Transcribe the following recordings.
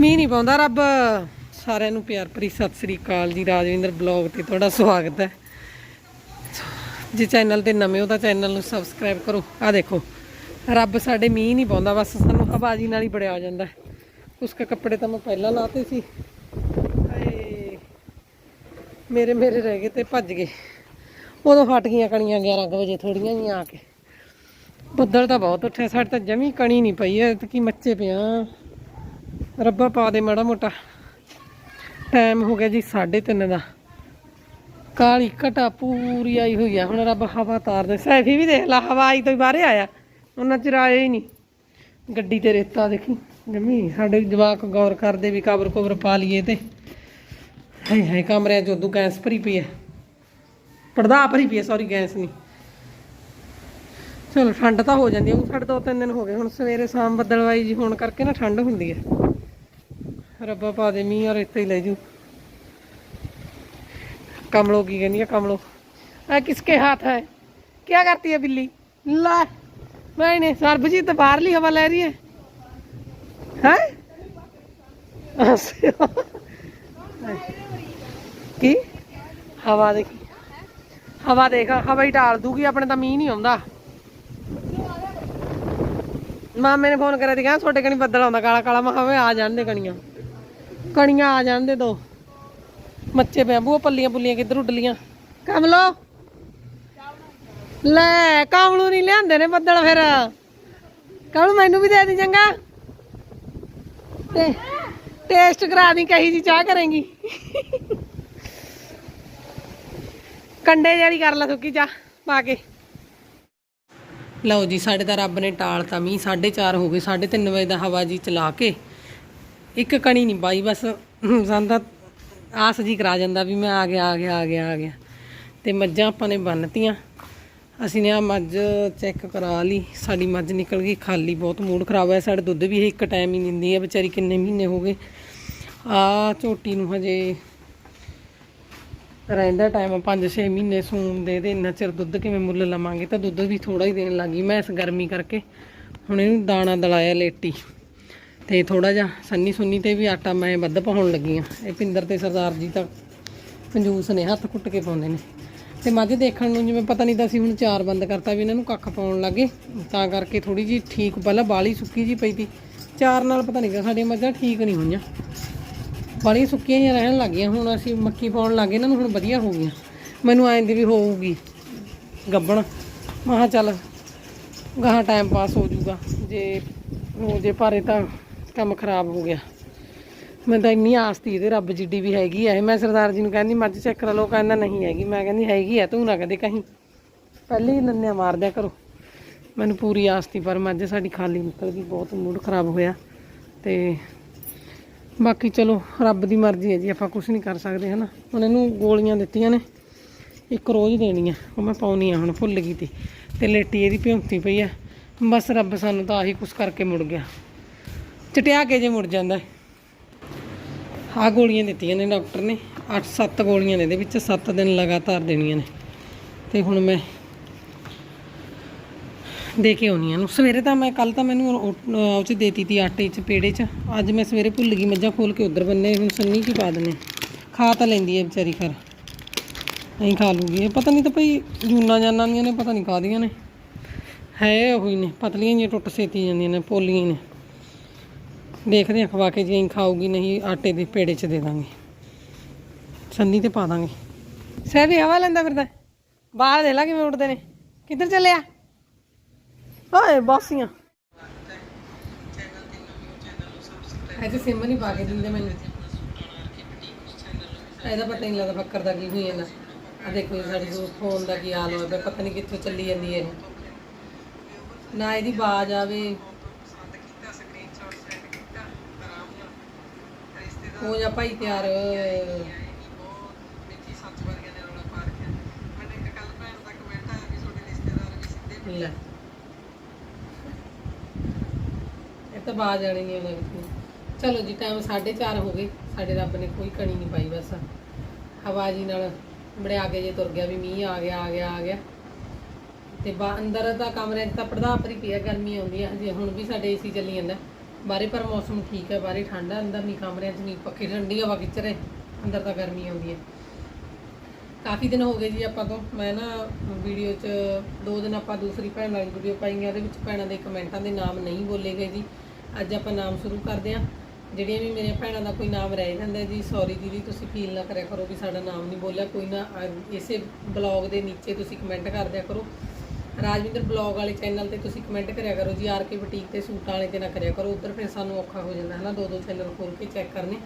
ਮੀਂਹ ਨਹੀਂ ਪਾਉਂਦਾ। ਰੱਬ ਸਾਰਿਆਂ ਨੂੰ ਪਿਆਰ ਭਰੀ ਸਤਿ ਸ੍ਰੀ ਅਕਾਲ ਜੀ। ਰਾਜਵਿੰਦਰ ਬਲੌਗ ਤੇ ਤੁਹਾਡਾ ਸਵਾਗਤ ਹੈ। ਜੇ ਚੈਨਲ ਤੇ ਨਵੇਂ ਹੋ ਤਾਂ ਚੈਨਲ ਨੂੰ ਸਬਸਕ੍ਰਾਈਬ ਕਰੋ। ਆ ਦੇਖੋ, ਰੱਬ ਸਾਡੇ ਮੀਂਹ ਨਹੀਂ ਪਾਉਂਦਾ, ਬਸ ਸਾਨੂੰ ਹਵਾਜੀ ਨਾਲ ਹੀ ਬੜਿਆ ਜਾਂਦਾ ਹੈ। ਕੁਛ ਕੁ ਕੱਪੜੇ ਤਾਂ ਮੈਂ ਪਹਿਲਾਂ ਲਾਤੇ ਸੀ। ਮੇਰੇ ਮੇਰੇ ਰਹਿ ਗਏ ਤੇ ਭੱਜ ਗਏ। ਉਦੋਂ ਹਟ ਗਈਆਂ ਕਣੀਆਂ 11 ਕੁ ਵਜੇ ਥੋੜੀਆਂ ਜਿਹੀਆਂ ਆ ਕੇ। ਬੱਦਲ ਤਾਂ ਬਹੁਤ ਉੱਠਿਆ, ਸਾਡੇ ਤਾਂ ਜਮੀ ਕਣੀ ਨਹੀਂ ਪਈ ਐ ਤੇ ਕੀ ਮੱਚੇ ਪਿਆ ਰੱਬਾ ਪਾ ਦੇ ਮਾੜਾ ਮੋਟਾ। ਟਾਈਮ ਹੋ ਗਿਆ ਜੀ 3:30 ਦਾ। ਕਾਲੀ ਘਟਾ ਪੂਰੀ ਆਈ ਹੋਈ ਆ। ਹੁਣ ਰੱਬ ਹਵਾ ਤਾਰ ਦੇ। ਸੈਫੀ ਵੀ ਦੇਖ ਲਾ, ਹਵਾ ਆਈ ਤੋਂ ਹੀ ਬਾਹਰੇ ਆਇਆ। ਉਹਨਾਂ ਚਿਰ ਆਇਆ ਹੀ ਨਹੀਂ। ਗੱਡੀ ਤੇ ਰੇਤਾ ਦੇਖੀ। ਜਮੀ, ਸਾਡੇ ਜਵਾਕ ਗੌਰ ਕਰਦੇ ਵੀ ਕਬਰ ਕੁਬਰ ਪਾ ਲਈਏ ਤੇ। ਹਾਏ ਹਾਏ, ਕਮਰਿਆਂ 'ਚ ਉਦੋਂ ਗੈਸ ਭਰੀ ਪਈ ਹੈ ਪਰਦਾ ਭਰੀ ਪਈ ਐ ਸੌਰੀ ਗੈਸ ਨਹੀਂ। ਚਲੋ, ਠੰਡ ਤਾਂ ਹੋ ਜਾਂਦੀ ਹੈ ਉਹ ਸਾਡੇ ਦੋ ਤਿੰਨ ਦਿਨ ਹੋ ਗਏ। ਹੁਣ ਸਵੇਰੇ ਸ਼ਾਮ ਬੱਦਲਵਾਈ ਜੀ ਹੋਣ ਕਰਕੇ ਨਾ ਠੰਡ ਹੁੰਦੀ ਹੈ ਰੱਬਾ ਪਾ ਦੇ, ਮੀਂਹ ਔਰ ਇੱਥੇ ਹੀ ਲੈ ਜੂ ਕਮਲੋ ਕੀ ਕਹਿੰਦੀ ਆ, ਕਮਲੋ। ਆ ਕਿਸਕੇ ਹੱਥ ਹੈ ਕੀ ਕਰਤੀ ਹੈ ਬਿੱਲੀ? ਲੈ ਮੈਨੇ ਸਰਬਜੀਤ ਬਾਹਰਲੀ ਹਵਾ ਲੈ ਰਹੀ ਹੈ? ਹੈ ਕੀ? ਹਵਾ ਦੇਖੀ। ਹਵਾ ਦੇਖ, ਹਵਾ ਹੀ ਟਾਲ ਦੂਗੀ, ਆਪਣੇ ਤਾਂ ਮੀਂਹ ਨਹੀਂ ਆਉਂਦਾ। ਮਾਮੇ ਨੇ ਫੋਨ ਕਰਿਆ ਸੀ, ਕਹਿੰਦਾ ਤੁਹਾਡੇ ਕਣੀ ਬੱਦਲ ਆਉਂਦਾ ਕਾਲਾ ਕਾਲਾ ਮੈਂ ਕਿਹਾ ਆ ਜਾਣ ਦੇ ਕਣੀਆਂ। ਕਣੀਆਂ ਆ ਜਾਣ ਦੇ ਦੋ। ਮੱਚੇ ਪਿਆ ਬੂਆ ਪੱਲੀਆਂ ਪੁੱਲੀਆਂ ਕਿੱਧਰ ਉੱਡਲੀਆਂ ਕਮਲੋ। ਲੈ, ਕਮਲੂ ਨਹੀਂ ਲਿਆਂਦੇ ਨੇ ਬੱਦਲ ਫਿਰ। ਕਮਲੂ ਮੈਨੂੰ ਵੀ ਦੇ ਦੀ ਚੰਗਾ। ਤੇ ਟੇਸਟ ਕਰਾ ਦੀ, ਕਹੀ ਜੀ ਚਾਹ ਕਰੇਂਗੀ। ਕੰਡੇ ਜਿਹੜੀ ਕਰ ਲਾ ਸੁੱਕੀ ਚਾਹ, ਪਾ ਕੇ। ਲਓ ਜੀ, ਸਾਡੇ ਦਾ ਰੱਬ ਨੇ ਟਾਲਤਾ, ਮੀਂਹ 4:30 ਹੋ ਗਏ 3:30 ਵਜੇ ਦਾ ਹਵਾ ਜੀ ਚਲਾ ਕੇ ਇੱਕ ਕਣੀ ਨਹੀਂ ਪਾਈ ਬਸ ਸਾਨੂੰ ਆਸ ਜੀ ਕਰਾ ਜਾਂਦਾ ਵੀ ਮੈਂ ਆ ਗਿਆ ਆ ਗਿਆ ਆ ਗਿਆ ਆ ਗਿਆ। ਤੇ ਮੱਝਾਂ ਆਪਾਂ ਨੇ ਬੰਨਤੀਆਂ। ਅਸੀਂ ਨੇ ਆ ਮੱਝ ਚੈੱਕ ਕਰਾ ਲਈ। ਸਾਡੀ ਮੱਝ ਨਿਕਲ ਗਈ ਖਾਲੀ, ਬਹੁਤ ਮੂਡ ਖਰਾਬ ਹੋਇਆ। ਸਾਡਾ ਦੁੱਧ ਵੀ ਇੱਕ ਟਾਈਮ ਹੀ ਦਿੰਦੀ ਹੈ ਵਿਚਾਰੀ ਕਿੰਨੇ ਮਹੀਨੇ ਹੋ ਗਏ। ਆ ਝੋਟੀ ਨੂੰ ਹਜੇ ਰਹਿੰਦਾ ਟਾਈਮ 5-6 ਮਹੀਨੇ ਸੂਣ ਦੇ ਤੇ ਇੰਨਾ ਚਿਰ ਦੁੱਧ ਕਿਵੇਂ ਮੁੱਲ ਲਵਾਂਗੇ? ਤਾਂ ਦੁੱਧ ਵੀ ਥੋੜਾ ਹੀ ਦੇਣ ਲੱਗੀ ਮੈਂ ਇਸ ਗਰਮੀ ਕਰਕੇ ਹੁਣ ਇਹਨੂੰ ਦਾਣਾ ਦਲਾਇਆ ਲੇਟੀ। ਤੇ ਥੋੜਾ ਜਿਹਾ ਸੰਨੀ ਸੁੰਨੀ ਤੇ ਵੀ ਆਟਾ ਮੈਂ ਵੱਧ ਪਾਉਣ ਲੱਗੀ ਆ ਇਹ ਪਿੰਦਰ ਤੇ ਸਰਦਾਰ ਜੀ ਤਾਂ ਕੰਜੂਸ ਨੇ, ਹੱਥ ਕੁੱਟ ਕੇ ਪਾਉਂਦੇ ਨੇ। ਤੇ ਮੱਝ ਦੇਖਣ ਨੂੰ ਜਿਵੇਂ ਪਤਾ ਨਹੀਂ ਤਾਂ ਅਸੀਂ ਹੁਣ ਚਾਰ ਬੰਦ ਕਰਤਾ ਵੀ ਇਹਨਾਂ ਨੂੰ ਕੱਖ ਪਾਉਣ ਲੱਗੇ। ਤਾਂ ਕਰਕੇ ਥੋੜੀ ਜੀ ਠੀਕ, ਪਹਿਲਾਂ ਬਾਲੀ ਸੁੱਕੀ ਜੀ ਪਈ ਤੀ ਚਾਰ ਨਾਲ ਪਤਾ ਨਹੀਂ ਕਿ ਸਾਡੀਆਂ ਮੱਝਾਂ ਠੀਕ ਨਹੀਂ ਹੋਈਆਂ। ਬਾਲੀਆਂ ਸੁੱਕੀਆਂ ਹੀ ਰਹਿਣ ਲੱਗੀਆਂ ਹੁਣ ਅਸੀਂ ਮੱਕੀ ਪਾਉਣ ਲੱਗੇ ਇਹਨਾਂ ਨੂੰ ਹੁਣ ਵਧੀਆ ਹੋ ਗਈਆਂ। ਮੈਨੂੰ ਐਂ ਦੀ ਵੀ ਹੋਊਗੀ ਗੱਬਣ। ਮਹਾ ਚੱਲ ਗਾਹਾਂ ਟਾਈਮ ਪਾਸ ਹੋ ਜਾਊਗਾ। ਜੇ ਉਹ ਜੇ ਭਾਰੇ ਤਾਂ ਕੰਮ ਖਰਾਬ ਹੋ ਗਿਆ। ਮੈਂ ਤਾਂ ਇੰਨੀ ਆਸਤੀ ਇਹਦੇ ਰੱਬ ਜਿੱਡੀ ਵੀ ਹੈਗੀ ਆ। ਮੈਂ ਸਰਦਾਰ ਜੀ ਨੂੰ ਕਹਿੰਦੀ, ਮੱਝ ਚੈੱਕ ਕਰ ਲਓ, ਕਹਿੰਦਾ ਨਹੀਂ ਹੈਗੀ। ਮੈਂ ਕਹਿੰਦੀ, ਹੈਗੀ ਆ, ਤੂੰ ਨਾ ਕਦੇ ਕਹੀਂ। ਪਹਿਲੇ ਹੀ ਨੰਨਿਆ ਮਾਰ ਦਿਆ ਕਰੋ। ਮੈਨੂੰ ਪੂਰੀ ਆਸ ਆਸਤੀ, ਪਰ ਮੱਝ ਸਾਡੀ ਖਾਲੀ ਨਿਕਲ ਗਈ, ਬਹੁਤ ਮੂਡ ਖਰਾਬ ਹੋਇਆ। ਤੇ ਬਾਕੀ ਚਲੋ, ਰੱਬ ਦੀ ਮਰਜ਼ੀ ਹੈ ਜੀ, ਆਪਾਂ ਕੁਝ ਨਹੀਂ ਕਰ ਸਕਦੇ, ਹਨਾ। ਹੁਣ ਇਹਨੂੰ ਗੋਲੀਆਂ ਦਿੱਤੀਆਂ ਨੇ, ਇੱਕ ਰੋਜ਼ ਦੇਣੀ ਆ। ਉਹ ਮੈਂ ਪਾਉਣੀ ਆ ਹੁਣ ਭੁੱਲ ਗਈ ਤੀ। ਤੇ ਲੇਟੀ ਇਹਦੀ ਭਿਉਂਤੀ ਪਈ ਆ। ਬਸ ਰੱਬ ਸਾਨੂੰ ਤਾਂ ਆਹੀ ਕੁਛ ਕਰਕੇ ਮੁੜ ਗਿਆ। ਚਟਿਆ ਕੇ ਜੇ ਮੁੜ ਜਾਂਦਾ ਆ ਗੋਲੀਆਂ ਦਿੱਤੀਆਂ ਨੇ ਡਾਕਟਰ ਨੇ। 8-7 ਗੋਲੀਆਂ ਨੇ ਇਹਦੇ ਵਿੱਚ 7 ਦਿਨ ਲਗਾਤਾਰ ਦੇਣੀਆਂ ਨੇ। ਤੇ ਹੁਣ ਮੈਂ ਦੇ ਕੇ ਆਉਣੀ ਆ ਨੂੰ ਸਵੇਰੇ ਤਾਂ ਮੈਂ ਕੱਲ ਤਾਂ ਮੈਨੂੰ ਉਹ 'ਚ ਦੇਤੀ ਤੀ ਆਟੇ 'ਚ, ਪੇੜੇ 'ਚ। ਅੱਜ ਮੈਂ ਸਵੇਰੇ ਭੁੱਲ ਗਈ, ਮੱਝਾਂ ਖੋਲ ਕੇ ਉਧਰ ਬੰਨੇ, ਹੁਣ ਸੰਨੀ ਕੀ ਪਾ ਦਨੇ ਖਾ ਤਾਂ ਲੈਂਦੀ ਹੈ ਵਿਚਾਰੀ ਘਰ ਨਹੀਂ ਖਾ ਲੂਗੀ। ਇਹ ਪਤਾ ਨਹੀਂ ਤਾਂ ਭਈ ਜੂਨਾ ਜਾਨਾਂ ਦੀਆਂ ਨੇ, ਪਤਾ ਨਹੀਂ ਕਾਦੀਆਂ ਨੇ। ਹੈ ਉਹੀ ਨੇ, ਪਤਲੀਆਂ ਜਿਹੀਆਂ ਟੁੱਟ ਸੇਤੀ ਜਾਂਦੀਆਂ ਨੇ, ਪੋਲੀਆਂ ਨੇ। ਦੇਖਦੇ ਆ ਖਵਾ ਕੇ ਜੇ ਖਾਊਗੀ, ਨਹੀਂ ਆਟੇ ਦੇ ਪੇੜੇ 'ਚ ਦੇ ਦਾਂਗੇ। ਸੰਨੀ ਤੇ ਪਾ ਦਾਂਗੇ। ਸਹਿ ਹਵਾ ਲੈਂਦਾ ਫਿਰਦਾ। ਬਾਹਰ ਦੇ ਲਾ ਕਿਵੇਂ ਉੱਡਦੇ ਨੇ। ਕਿੱਧਰ ਚੱਲਿਆ? ਓਏ, ਬਾਸੀਆਂ। ਅੱਜ ਸਿਮ ਨਹੀਂ ਪਾ ਕੇ ਦਿੰਦੇ ਮੈਨੂੰ। ਇਹਦਾ ਪਤਾ ਨਹੀਂ ਲੱਗਦਾ ਫੱਕਰ ਦਾ ਕੀ ਹੋਈ ਜਾਂਦਾ। ਆ ਦੇਖੋ ਜੀ, ਸਾਡੀ ਫੋਨ ਦਾ ਕੀ ਹਾਲ ਹੋਇਆ ਪਤਾ ਨਹੀਂ ਕਿੱਥੋਂ ਚੱਲੀ ਜਾਂਦੀ ਹੈ ਇਹ। ਨਾ ਇਹਦੀ ਆਵਾਜ਼ ਆਵੇ। ਹੋ ਜਾ ਭਾਈ ਤਿਆਰ। ਲੈ। ਇਹ ਤਾਂ ਬਾਜ ਆਣੀ ਨਹੀਂ ਉਹਨੇ ਵਿੱਚ ਚਲੋ ਜੀ ਟਾਈਮ 4:30 ਹੋ ਗਏ। ਸਾਡੇ ਰੱਬ ਨੇ ਕੋਈ ਕਣੀ ਨਹੀਂ ਪਾਈ ਬਸ। ਹਵਾ ਜੀ ਨਾਲ ਬੜਿਆ ਕੇ ਜੇ ਤੁਰ ਗਿਆ ਵੀ ਮੀਂਹ ਆ ਗਿਆ ਆ ਗਿਆ ਆ ਗਿਆ। ਤੇ ਬਾ ਅੰਦਰ ਤਾਂ ਕਮਰੇ 'ਚ ਤਾਂ ਪਰਦਾ ਭਰੀ ਪਿਆ, ਗਰਮੀ ਆਉਂਦੀ ਹੈ ਹਜੇ ਹੁਣ ਵੀ ਸਾਡੇ ਏਸੀ ਚੱਲੀ ਜਾਂਦਾ। ਬਾਰੇ ਪਰ ਮੌਸਮ ਠੀਕ ਹੈ, ਬਾਹਰੇ ਠੰਡਾ ਅੰਦਰ ਨਹੀਂ ਕਮਰਿਆਂ 'ਚ ਨਹੀਂ ਪੱਖੇ ਠੰਡੀ ਹਵਾ ਖਿੱਚ ਰਹੇ, ਅੰਦਰ ਤਾਂ ਗਰਮੀ ਆਉਂਦੀ ਹੈ। ਕਾਫੀ ਦਿਨ ਹੋ ਗਏ ਜੀ ਆਪਾਂ ਤੋਂ, ਮੈਂ ਨਾ ਵੀਡੀਓ 'ਚ ਦੋ ਦਿਨ ਆਪਾਂ ਦੂਸਰੀ ਭੈਣ ਵਾਲੀ ਵੀਡੀਓ ਪਾਈਆਂ, ਉਹਦੇ ਵਿੱਚ ਭੈਣਾਂ ਦੇ ਕਮੈਂਟਾਂ ਦੇ ਨਾਮ ਨਹੀਂ ਬੋਲੇ ਗਏ ਜੀ। ਅੱਜ ਆਪਾਂ ਨਾਮ ਸ਼ੁਰੂ ਕਰਦੇ ਹਾਂ। ਜਿਹੜੀਆਂ ਵੀ ਮੇਰੀਆਂ ਭੈਣਾਂ ਦਾ ਕੋਈ ਨਾਮ ਰਹਿ ਜਾਂਦਾ ਜੀ ਸੌਰੀ ਦੀਦੀ, ਤੁਸੀਂ ਫੀਲ ਨਾ ਕਰਿਆ ਕਰੋ ਵੀ ਸਾਡਾ ਨਾਮ ਨਹੀਂ ਬੋਲਿਆ, ਕੋਈ ਨਾ ਇਸੇ ਬਲੌਗ ਦੇ ਨੀਚੇ ਤੁਸੀਂ ਕਮੈਂਟ ਕਰ ਦਿਆ ਕਰੋ। ਰਾਜਵਿੰਦਰ ਬਲੌਗ ਵਾਲੇ ਚੈਨਲ ਤੇ ਤੁਸੀਂ ਕਮੈਂਟ ਕਰਿਆ ਕਰੋ ਜੀ, ਆਰ ਕੇ ਬੁਟੀਕ ਤੇ ਸੂਟਾਂ ਵਾਲੇ ਤੇ ਨਾ ਕਰਿਆ ਕਰੋ। ਉੱਧਰ ਫਿਰ ਸਾਨੂੰ ਔਖਾ ਹੋ ਜਾਂਦਾ ਹੈ ਨਾ ਦੋ ਦੋ ਚੈਨਲ ਖੋਲ ਕੇ ਚੈੱਕ ਕਰਨੇ।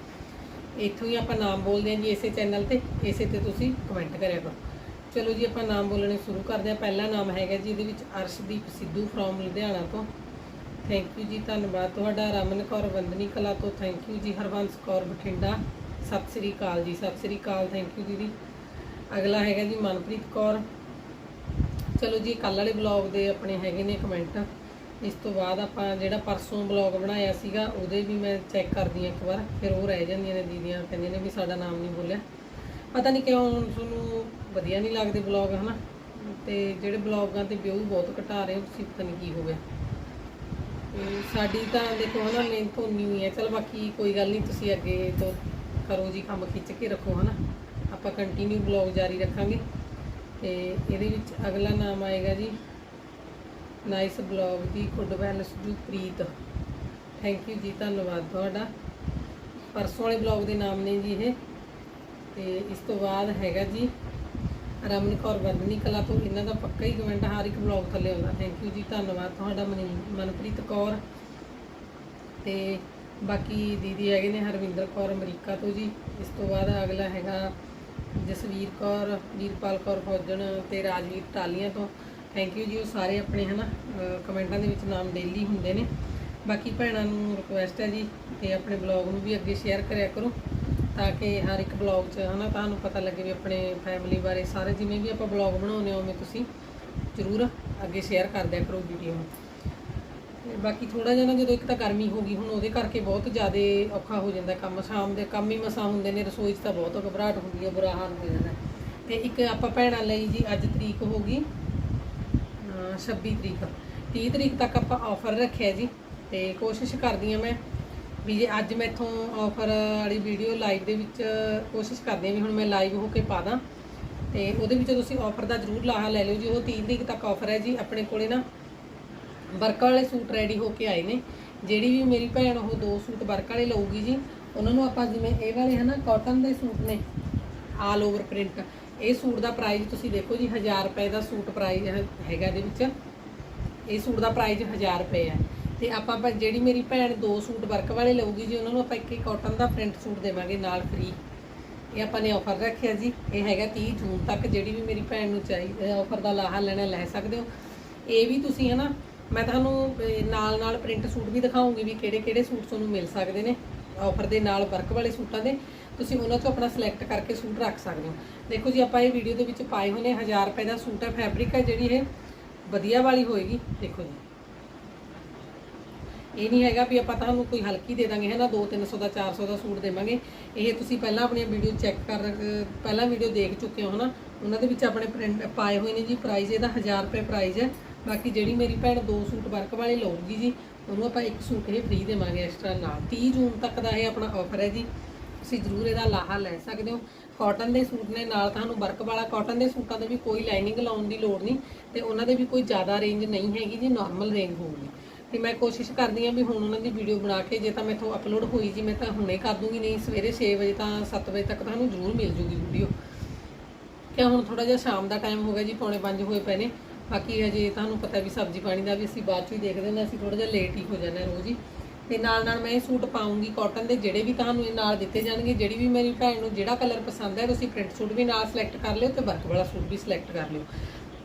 ਇੱਥੋਂ ਹੀ ਆਪਾਂ ਨਾਮ ਬੋਲਦੇ ਹਾਂ ਜੀ ਇਸੇ ਚੈਨਲ ਤੇ, ਇਸੇ ਤੇ ਤੁਸੀਂ ਕਮੈਂਟ ਕਰਿਆ ਕਰੋ। ਚਲੋ ਜੀ, ਆਪਾਂ ਨਾਮ ਬੋਲਣੇ ਸ਼ੁਰੂ ਕਰਦੇ ਹਾਂ। ਪਹਿਲਾ ਨਾਮ ਹੈਗਾ ਜੀ, ਇਹਦੇ ਵਿੱਚ ਅਰਸ਼ਦੀਪ ਸਿੱਧੂ ਫਰੋਮ ਲੁਧਿਆਣਾ ਤੋਂ। ਥੈਂਕ ਯੂ ਜੀ, ਧੰਨਵਾਦ ਤੁਹਾਡਾ। ਰਮਨ ਕੌਰ ਵੰਦਨੀ ਕਲਾ ਤੋਂ ਥੈਂਕ ਯੂ ਜੀ। ਹਰਵੰਸ ਕੌਰ ਬਠਿੰਡਾ। ਸਤਿ ਸ੍ਰੀ ਅਕਾਲ ਜੀ, ਸਤਿ ਸ੍ਰੀ ਅਕਾਲ ਥੈਂਕ ਯੂ ਦੀਦੀ। ਅਗਲਾ ਹੈਗਾ ਜੀ ਮਨਪ੍ਰੀਤ ਕੌਰ। ਚਲੋ ਜੀ ਕੱਲ ਵਾਲੇ ਬਲੌਗ ਦੇ ਆਪਣੇ ਹੈਗੇ ਨੇ ਕਮੈਂਟ ਇਸ ਤੋਂ ਬਾਅਦ ਆਪਾਂ ਜਿਹੜਾ ਪਰਸੋਂ ਬਲੌਗ ਬਣਾਇਆ ਸੀਗਾ, ਉਹਦੇ ਵੀ ਮੈਂ ਚੈੱਕ ਕਰਦੀ ਹਾਂ ਇੱਕ ਵਾਰ, ਫਿਰ ਉਹ ਰਹਿ ਜਾਂਦੀਆਂ ਨੇ ਦੀਦੀਆਂ, ਕਹਿੰਦੀਆਂ ਨੇ ਵੀ ਸਾਡਾ ਨਾਮ ਨਹੀਂ ਬੋਲਿਆ। ਪਤਾ ਨਹੀਂ ਕਿਉਂ, ਹੁਣ ਤੁਹਾਨੂੰ ਵਧੀਆ ਨਹੀਂ ਲੱਗਦੇ ਬਲੌਗ ਹਨਾ? ਤੇ ਜਿਹੜੇ ਬਲੌਗਾਂ ਤੇ ਵਿਊ ਬਹੁਤ ਘਟਾ ਰਹੇ ਹੋ ਤੁਸੀਂ ਪਤਾ ਨਹੀਂ ਕੀ ਹੋ ਗਿਆ। ਸਾਡੀ ਤਾਂ ਦੇਖੋ, ਹਨਾ ਮਿਹਨਤ ਉਨੀ ਹੋਈ ਹੈ। ਚਲ ਬਾਕੀ ਕੋਈ ਗੱਲ ਨਹੀਂ ਤੁਸੀਂ ਅੱਗੇ ਤੋਂ ਕਰੋ ਜੀ, ਕੰਮ ਖਿੱਚ ਕੇ ਰੱਖੋ, ਹਨਾ? ਆਪਾਂ ਕੰਟੀਨਿਊ ਬਲੌਗ ਜਾਰੀ ਰੱਖਾਂਗੇ। ਤੇ ਇਹਦੇ ਵਿੱਚ ਅਗਲਾ ਨਾਮ ਆਏਗਾ ਜੀ ਨਾਈਸ ਬਲੌਗ ਦੀ ਗੁੱਡ ਬੈਲੈਂਸ ਜੂ ਪ੍ਰੀਤ। ਥੈਂਕ ਯੂ ਜੀ, ਧੰਨਵਾਦ ਤੁਹਾਡਾ। ਪਰਸੋਂ ਵਾਲੇ ਬਲੌਗ ਦੇ ਨਾਮ ਨੇ ਜੀ ਇਹ। ਤੇ ਇਸ ਤੋਂ ਬਾਅਦ ਹੈਗਾ ਜੀ ਰਮਨ ਕੌਰ ਵੰਦਨੀ ਕਲਾ ਤੋਂ। ਇਹਨਾਂ ਦਾ ਪੱਕਾ ਹੀ ਕਮੈਂਟ ਹਰ ਇੱਕ ਬਲੌਗ ਥੱਲੇ ਆਉਂਦਾ। ਥੈਂਕ ਯੂ ਜੀ, ਧੰਨਵਾਦ ਤੁਹਾਡਾ ਮਨੀ ਮਨਪ੍ਰੀਤ ਕੌਰ। ਤੇ ਬਾਕੀ ਦੀਦੀ ਹੈਗੇ ਨੇ ਹਰਵਿੰਦਰ ਕੌਰ ਅਮਰੀਕਾ ਤੋਂ ਜੀ। ਇਸ ਤੋਂ ਬਾਅਦ ਅਗਲਾ ਹੈਗਾ ਜਸਵੀਰ ਕੌਰ, ਵੀਰਪਾਲ ਕੌਰ ਫੌਜਣ ਤੇ ਰਾਜਵੀਰ ਟਾਲੀਆਂ ਤੋਂ ਥੈਂਕ ਯੂ ਜੀ। ਉਹ ਸਾਰੇ ਆਪਣੇ ਹਨਾ, ਅਹ ਕਮੈਂਟਾਂ ਦੇ ਵਿੱਚ ਨਾਮ ਡੇਲੀ ਹੁੰਦੇ ਨੇ। ਬਾਕੀ ਭੈਣਾਂ ਨੂੰ ਰਿਕੁਐਸਟ ਹੈ ਜੀ ਤੇ ਆਪਣੇ ਬਲੌਗ ਨੂੰ ਵੀ ਅੱਗੇ ਸ਼ੇਅਰ ਕਰਿਆ ਕਰੋ, ਤਾਂ ਕਿ ਹਰ ਇੱਕ ਬਲੌਗ 'ਚ ਹਨਾ ਤੁਹਾਨੂੰ ਪਤਾ ਲੱਗੇ ਵੀ ਆਪਣੇ ਫੈਮਿਲੀ ਬਾਰੇ ਸਾਰੇ ਜਿਵੇਂ ਵੀ ਆਪਾਂ ਬਲੌਗ ਬਣਾਉਂਦੇ ਹਾਂ, ਉਵੇਂ ਤੁਸੀਂ ਜ਼ਰੂਰ ਅੱਗੇ ਸ਼ੇਅਰ ਕਰ ਦਿਆ ਕਰੋ ਵੀਡੀਓ ਨੂੰ। ਤੇ ਬਾਕੀ ਥੋੜਾ ਜਿਹਾ ਨਾ ਜਦੋਂ ਇੱਕ ਤਾਂ ਗਰਮੀ ਹੋ ਗਈ, ਹੁਣ ਉਹਦੇ ਕਰਕੇ ਬਹੁਤ ਜ਼ਿਆਦਾ ਔਖਾ ਹੋ ਜਾਂਦਾ ਕੰਮ, ਸ਼ਾਮ ਦੇ ਕੰਮ ਹੀ ਮਸਾਂ ਹੁੰਦੇ ਨੇ, ਰਸੋਈ 'ਚ ਤਾਂ ਬਹੁਤ ਘਬਰਾਹਟ ਹੁੰਦੀ ਹੈ ਬੁਰਾ ਹਾਲ ਹੋ ਜਾਂਦਾ। ਤੇ ਇੱਕ ਆਪਾਂ ਭੈਣਾਂ ਲਈ ਜੀ ਅੱਜ ਤਰੀਕ ਹੋ ਗਈ, ਅਹ 26 ਤਰੀਕ 30 ਤਰੀਕ ਤੱਕ ਆਪਾਂ ਆਫਰ ਰੱਖਿਆ ਜੀ, ਤੇ ਕੋਸ਼ਿਸ਼ ਕਰਦੀ ਆ ਮੈਂ ਵੀ ਜੇ ਅੱਜ ਮੈਥੋਂ ਆਫਰ ਵਾਲੀ ਵੀਡੀਓ ਲਾਈਵ ਦੇ ਵਿੱਚ ਕੋਸ਼ਿਸ਼ ਕਰਦੀ ਆ ਵੀ ਹੁਣ ਮੈਂ ਲਾਈਵ ਹੋ ਕੇ ਪਾ ਦਾਂ, ਤੇ ਉਹਦੇ ਵਿੱਚ ਤੁਸੀਂ ਆਫਰ ਦਾ ਜ਼ਰੂਰ ਲਾਹਾ ਲੈ ਲਿਓ ਜੀ, ਉਹ 30 ਤਰੀਕ ਤੱਕ ਆਫਰ ਹੈ ਜੀ, ਆਪਣੇ ਕੋਲੇ ਨਾ ਵਰਕ ਵਾਲੇ ਸੂਟ ਰੈਡੀ ਹੋ ਕੇ ਆਏ ਨੇ। ਜਿਹੜੀ ਵੀ ਮੇਰੀ ਭੈਣ, ਉਹ ਦੋ ਸੂਟ ਵਰਕ ਵਾਲੇ ਲਊਗੀ ਜੀ। ਉਹਨਾਂ ਨੂੰ ਆਪਾਂ ਜਿਵੇਂ ਇਹ ਵਾਲੇ ਹਨਾ ਕਾਟਨ ਦੇ ਸੂਟ ਨੇ ਆਲ ਓਵਰ ਪ੍ਰਿੰਟ ਇਹ ਸੂਟ ਦਾ ਪ੍ਰਾਈਸ ਤੁਸੀਂ ਦੇਖੋ ਜੀ 1000 ਰੁਪਏ ਦਾ ਸੂਟ ਪ੍ਰਾਈਸ ਹੈਗਾ ਇਹਦੇ ਵਿੱਚ। ਇਹ ਸੂਟ ਦਾ ਪ੍ਰਾਈਸ 1000 ਰੁਪਏ ਹੈ। ਤੇ ਆਪਾਂ ਜਿਹੜੀ ਮੇਰੀ ਭੈਣ ਦੋ ਸੂਟ ਵਰਕ ਵਾਲੇ ਲਊਗੀ ਜੀ, ਉਹਨਾਂ ਨੂੰ ਆਪਾਂ ਇੱਕ ਇੱਕ ਕਾਟਨ ਦਾ ਪ੍ਰਿੰਟ ਸੂਟ ਦੇਵਾਂਗੇ ਨਾਲ ਫ੍ਰੀ ਇਹ ਆਪਾਂ ਨੇ ਆਫਰ ਰੱਖਿਆ ਜੀ। ਇਹ ਹੈਗਾ 30 ਜੂਨ ਤੱਕ, ਜਿਹੜੀ ਵੀ ਮੇਰੀ ਭੈਣ ਨੂੰ ਚਾਹੀਦਾ ਆਫਰ ਦਾ ਲਾਹਾ ਲੈਣਾ, ਲੈ ਸਕਦੇ ਹੋ। ਇਹ ਵੀ ਤੁਸੀਂ ਹਨਾ ਮੈਂ ਤੁਹਾਨੂੰ ਨਾਲ ਨਾਲ ਪ੍ਰਿੰਟ ਸੂਟ ਵੀ ਦਿਖਾਉਂਗੀ ਵੀ ਕਿਹੜੇ ਕਿਹੜੇ ਸੂਟ ਤੁਹਾਨੂੰ ਮਿਲ ਸਕਦੇ ਨੇ ਆਫਰ ਦੇ ਨਾਲ ਵਰਕ ਵਾਲੇ ਸੂਟਾਂ ਦੇ। ਤੁਸੀਂ ਉਹਨਾਂ ਤੋਂ ਆਪਣਾ ਸਿਲੈਕਟ ਕਰਕੇ ਸੂਟ ਰੱਖ ਸਕਦੇ ਹੋ। ਦੇਖੋ ਜੀ, ਆਪਾਂ ਇਹ ਵੀਡੀਓ ਦੇ ਵਿੱਚ ਪਾਏ ਹੋਏ ਨੇ 1000 ਰੁਪਏ ਦਾ ਸੂਟ ਹੈ ਫੈਬਰਿਕ ਹੈ ਜਿਹੜੀ ਇਹ। ਵਧੀਆ ਵਾਲੀ ਹੋਏਗੀ, ਦੇਖੋ ਜੀ। ਇਹ ਨਹੀਂ ਹੈਗਾ ਵੀ ਆਪਾਂ ਤੁਹਾਨੂੰ ਕੋਈ ਹਲਕੀ ਦੇ ਦਾਂਗੇ, ਹੈ ਨਾ 2-300 ਦਾ 400 ਦਾ ਸੂਟ ਦੇਵਾਂਗੇ। ਇਹ ਤੁਸੀਂ ਪਹਿਲਾਂ ਆਪਣੀਆਂ ਵੀਡੀਓ ਚੈੱਕ ਕਰ, ਪਹਿਲਾਂ ਵੀਡੀਓ ਦੇਖ ਚੁੱਕੇ ਹੋ ਹਨਾ ਉਹਨਾਂ ਦੇ ਵਿੱਚ ਆਪਣੇ ਪ੍ਰਿੰਟ ਪਾਏ ਹੋਏ ਨੇ ਜੀ ਪ੍ਰਾਈਸ ਇਹਦਾ 1000 ਰੁਪਏ ਪ੍ਰਾਈਸ ਹੈ। ਬਾਕੀ ਜਿਹੜੀ ਮੇਰੀ ਭੈਣ ਦੋ ਸੂਟ ਵਰਕ ਵਾਲੇ ਲਊਗੀ ਜੀ, ਉਹਨੂੰ ਆਪਾਂ ਇੱਕ ਸੂਟ ਇਹ ਫ੍ਰੀ ਦੇਵਾਂਗੇ ਐਕਸਟਰਾ ਨਾਲ। 30 ਜੂਨ ਤੱਕ ਦਾ ਇਹ ਆਪਣਾ ਆਫਰ ਹੈ ਜੀ। ਤੁਸੀਂ ਜ਼ਰੂਰ ਇਹਦਾ ਲਾਹਾ ਲੈ ਸਕਦੇ ਹੋ। ਕਾਟਨ ਦੇ ਸੂਟ ਨੇ, ਨਾਲ ਤੁਹਾਨੂੰ ਵਰਕ ਵਾਲਾ ਕਾਟਨ ਦੇ ਸੂਟਾਂ ਦੇ ਵੀ ਕੋਈ ਲਾਈਨਿੰਗ ਲਾਉਣ ਦੀ ਲੋੜ ਨਹੀਂ ਤੇ ਉਹਨਾਂ ਦੇ ਵੀ ਕੋਈ ਜ਼ਿਆਦਾ ਰੇਂਜ ਨਹੀਂ ਹੈਗੀ ਜੀ ਨਾਰਮਲ ਰੇਂਜ ਹੋਊਗੀ ਤੇ ਮੈਂ ਕੋਸ਼ਿਸ਼ ਕਰਦੀ ਹਾਂ ਵੀ ਹੁਣ ਉਹਨਾਂ ਦੀ ਵੀਡੀਓ ਬਣਾ ਕੇ ਜੇ ਤਾਂ ਮੈਥੋਂ ਅਪਲੋਡ ਹੋਈ ਜੀ, ਮੈਂ ਤਾਂ ਹੁਣੇ ਕਰ ਦੂੰਗੀ, ਨਹੀਂ ਸਵੇਰੇ 6 ਵਜੇ ਤਾਂ 7 ਵਜੇ ਤੱਕ ਤੁਹਾਨੂੰ ਜ਼ਰੂਰ ਮਿਲ ਜੂਗੀ ਵੀਡੀਓ ਕਿ ਹੁਣ ਥੋੜਾ ਜਿਹਾ ਸ਼ਾਮ ਦਾ ਟਾਈਮ ਹੋ ਗਿਆ ਜੀ, ਪੌਣੇ 5 ਹੋਏ ਪਏ ਨੇ। ਬਾਕੀ ਹਜੇ ਤੁਹਾਨੂੰ ਪਤਾ ਵੀ ਸਬਜ਼ੀ ਪਾਣੀ ਦਾ ਵੀ ਅਸੀਂ ਬਾਅਦ ਚ ਹੀ ਦੇਖਦੇ ਨੇ ਅਸੀਂ ਥੋੜਾ ਜਿਹਾ ਲੇਟ ਹੀ ਹੋ ਜਾਂਦੇ ਹਾਂ ਰੋਜ਼ ਹੀ। ਤੇ ਨਾਲ ਨਾਲ ਮੈਂ ਇਹ ਸੂਟ ਪਾਉਂਗੀ ਕਾਟਨ ਦੇ, ਜਿਹੜੇ ਵੀ ਤੁਹਾਨੂੰ ਇਹ ਨਾਲ ਦਿੱਤੇ ਜਾਣਗੇ, ਜਿਹੜੀ ਵੀ ਮੇਰੀ ਭੈਣ ਨੂੰ ਜਿਹੜਾ ਕਲਰ ਪਸੰਦ ਹੈ, ਤੁਸੀਂ ਪ੍ਰਿੰਟ ਸੂਟ ਵੀ ਨਾਲ ਸਿਲੈਕਟ ਕਰ ਲਿਓ ਤੇ ਵਰਕ ਵਾਲਾ ਸੂਟ ਵੀ ਸਿਲੈਕਟ ਕਰ ਲਿਓ।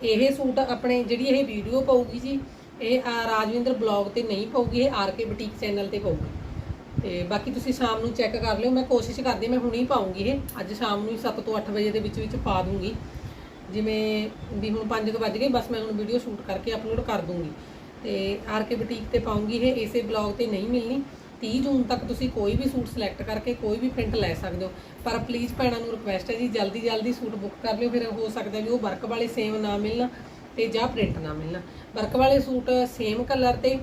ਇਹ ਸੂਟ ਆਪਣੇ, ਜਿਹੜੀ ਇਹ ਵੀਡੀਓ ਪਾਊਗੀ ਜੀ, ਇਹ ਰਾਜਵਿੰਦਰ ਬਲੌਗ ਤੇ ਨਹੀਂ ਪਾਊਗੀ, ਇਹ ਆਰ ਕੇ ਬੁਟੀਕ ਚੈਨਲ ਤੇ ਪਾਊਗੀ। ਤੇ ਬਾਕੀ ਤੁਸੀਂ ਸ਼ਾਮ ਨੂੰ ਚੈੱਕ ਕਰ ਲਿਓ, ਮੈਂ ਕੋਸ਼ਿਸ਼ ਕਰਦੀ ਮੈਂ ਹੁਣੇ ਹੀ ਪਾਉਂਗੀ ਇਹ। ਅੱਜ ਸ਼ਾਮ ਨੂੰ ਹੀ 7 ਤੋਂ 8 ਵਜੇ ਦੇ ਵਿੱਚ ਵਿੱਚ ਪਾ ਦੂੰਗੀ। ਜਿਵੇਂ ਵੀ ਹੁਣ 5 ਵੱਜ ਗਏ, ਬਸ ਮੈਂ ਹੁਣ ਵੀਡੀਓ ਸ਼ੂਟ ਕਰਕੇ ਅਪਲੋਡ ਕਰ ਦੂੰਗੀ। ਤੇ ਆਰ ਕੇ ਬੁਟੀਕ ਤੇ ਪਾਉਂਗੀ ਇਹ, ਇਸੇ ਬਲੌਗ ਤੇ ਨਹੀਂ ਮਿਲਣੀ। 30 ਜੂਨ ਤੱਕ ਤੁਸੀਂ ਕੋਈ ਵੀ ਸੂਟ ਸਿਲੈਕਟ ਕਰਕੇ ਕੋਈ ਵੀ ਪ੍ਰਿੰਟ ਲੈ ਸਕਦੇ ਹੋ। ਪਰ ਪਲੀਜ਼ ਭੈਣਾਂ ਨੂੰ ਰਿਕੁਐਸਟ ਹੈ ਜੀ, ਜਲਦੀ ਜਲਦੀ ਸੂਟ ਬੁੱਕ ਕਰ ਲਿਓ। ਫਿਰ ਹੋ ਸਕਦਾ ਵੀ ਉਹ ਵਰਕ ਵਾਲੇ ਸੇਮ ਨਾ ਮਿਲਣ ਤੇ ਜਾਂ ਪ੍ਰਿੰਟ ਨਾ ਮਿਲਣ। ਵਰਕ ਵਾਲੇ ਸੂਟ ਸੇਮ ਕਲਰ ਤੇ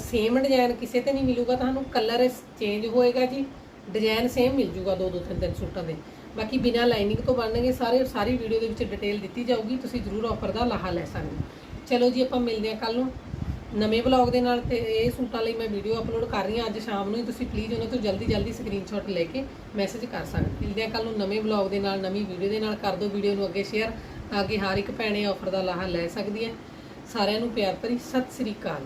ਸੇਮ ਡਿਜ਼ਾਈਨ ਕਿਸੇ ਤੇ ਨਹੀਂ ਮਿਲੂਗਾ ਤੁਹਾਨੂੰ। ਕਲਰ ਚੇਂਜ ਹੋਏਗਾ ਜੀ ਡਿਜ਼ਾਈਨ ਸੇਮ ਮਿਲ ਜੂਗਾ ਦੋ ਦੋ ਤਿੰਨ ਤਿੰਨ ਸੂਟਾਂ ਦੇ। ਬਾਕੀ ਬਿਨਾ ਲਾਈਨਿੰਗ ਤੋਂ ਬਣਨਗੇ ਸਾਰੇ, ਸਾਰੀ ਵੀਡੀਓ ਦੇ ਵਿੱਚ ਡਿਟੇਲ ਦਿੱਤੀ ਜਾਊਗੀ, ਤੁਸੀਂ ਜਰੂਰ ਆਫਰ ਦਾ ਲਾਹਾ ਲੈ ਸਕਦੇ ਹੋ। ਚਲੋ ਜੀ, ਆਪਾਂ ਮਿਲਦੇ ਹਾਂ ਕੱਲ ਨੂੰ ਨਵੇਂ ਬਲੌਗ ਦੇ ਨਾਲ ਤੇ ਇਹ ਸੂਟਾਂ ਲਈ ਮੈਂ ਵੀਡੀਓ ਅਪਲੋਡ ਕਰ ਰਹੀ ਹਾਂ ਅੱਜ ਸ਼ਾਮ ਨੂੰ ਹੀ, ਤੁਸੀਂ ਪਲੀਜ਼ ਉਹਨਾਂ ਤੋਂ ਜਲਦੀ ਜਲਦੀ ਸਕਰੀਨਸ਼ਾਟ ਲੈ ਕੇ ਮੈਸੇਜ ਕਰ ਸਕਦੇ ਮਿਲਦੇ ਹਾਂ ਕੱਲ ਨੂੰ ਨਵੇਂ ਬਲੌਗ ਦੇ ਨਾਲ, ਨਵੀਂ ਵੀਡੀਓ ਦੇ ਨਾਲ, ਕਰ ਦਿਓ ਵੀਡੀਓ ਨੂੰ ਅੱਗੇ ਸ਼ੇਅਰ ਤਾਂ ਕਿ ਹਰ ਇੱਕ ਭੈਣੇ ਆਫਰ ਦਾ ਲਾਹਾ ਲੈ ਸਕਦੀ ਹੈ। ਸਾਰਿਆਂ ਨੂੰ ਪਿਆਰ ਭਰੀ, ਸਤਿ ਸ੍ਰੀ ਅਕਾਲ